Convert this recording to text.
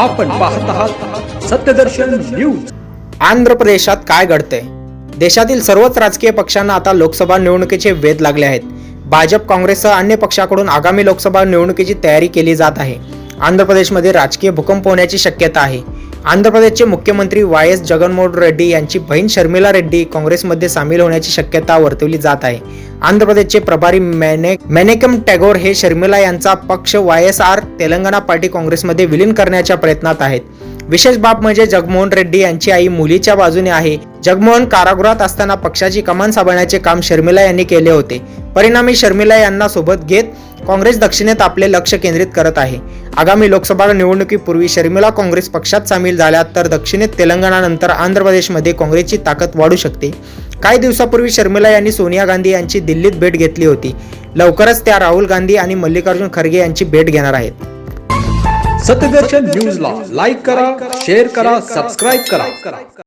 आपण पाहत आहात सत्यदर्शन न्यूज. आंध्र प्रदेशात काय घडतंय? देशातील सर्वच राजकीय पक्षांना आता लोकसभा निवडणुकीचे वेध लागले आहेत. भाजप काँग्रेससह अन्य पक्षाकडून आगामी लोकसभा निवडणुकीची तयारी केली जात आहे. आंध्र प्रदेशमध्ये राजकीय भूकंप होण्याची शक्यता आहे. आंध्र प्रदेशचे मुख्यमंत्री वाय एस जगनमोहन रेड्डी यांची बहीण शर्मिला रेड्डी काँग्रेसमध्ये सामील होण्याची शक्यता वर्तवली जात आहे. आंध्र प्रदेशचे प्रभारी मेने मेनेकम टॅगोर हे शर्मिला यांचा पक्ष Y S R Telangana party काँग्रेसमध्ये विलीन करण्याच्या प्रयत्नात आहेत. विशेष बाब म्हणजे जगमोहन रेड्डी यांची आई मुलीच्या बाजूने आहे. जगमोहन कारागृहात असताना पक्षाची कमान सांभाळण्याचे काम शर्मिला यांनी केले होते. परिणामी शर्मिला यांना सोबत घेत काँग्रेस दक्षिणेत आपले लक्ष केंद्रित करत आहे. आगामी लोकसभा निवडणुकीपूर्वी शर्मिला काँग्रेस पक्षात सामील झाल्या तर दक्षिणेत तेलंगणानंतर आंध्र प्रदेशमध्ये काँग्रेसची ताकद वाढू शकते. काही दिवसापूर्वी शर्मिला यांनी सोनिया गांधी यांची दिल्लीत भेट घेतली होती. लवकरच त्या राहुल गांधी आणि मल्लिकार्जुन खरगे यांची भेट घेणार आहेत. सत्यदर्शन न्यूजला लाईक करा शेअर करा सबस्क्राईब करा.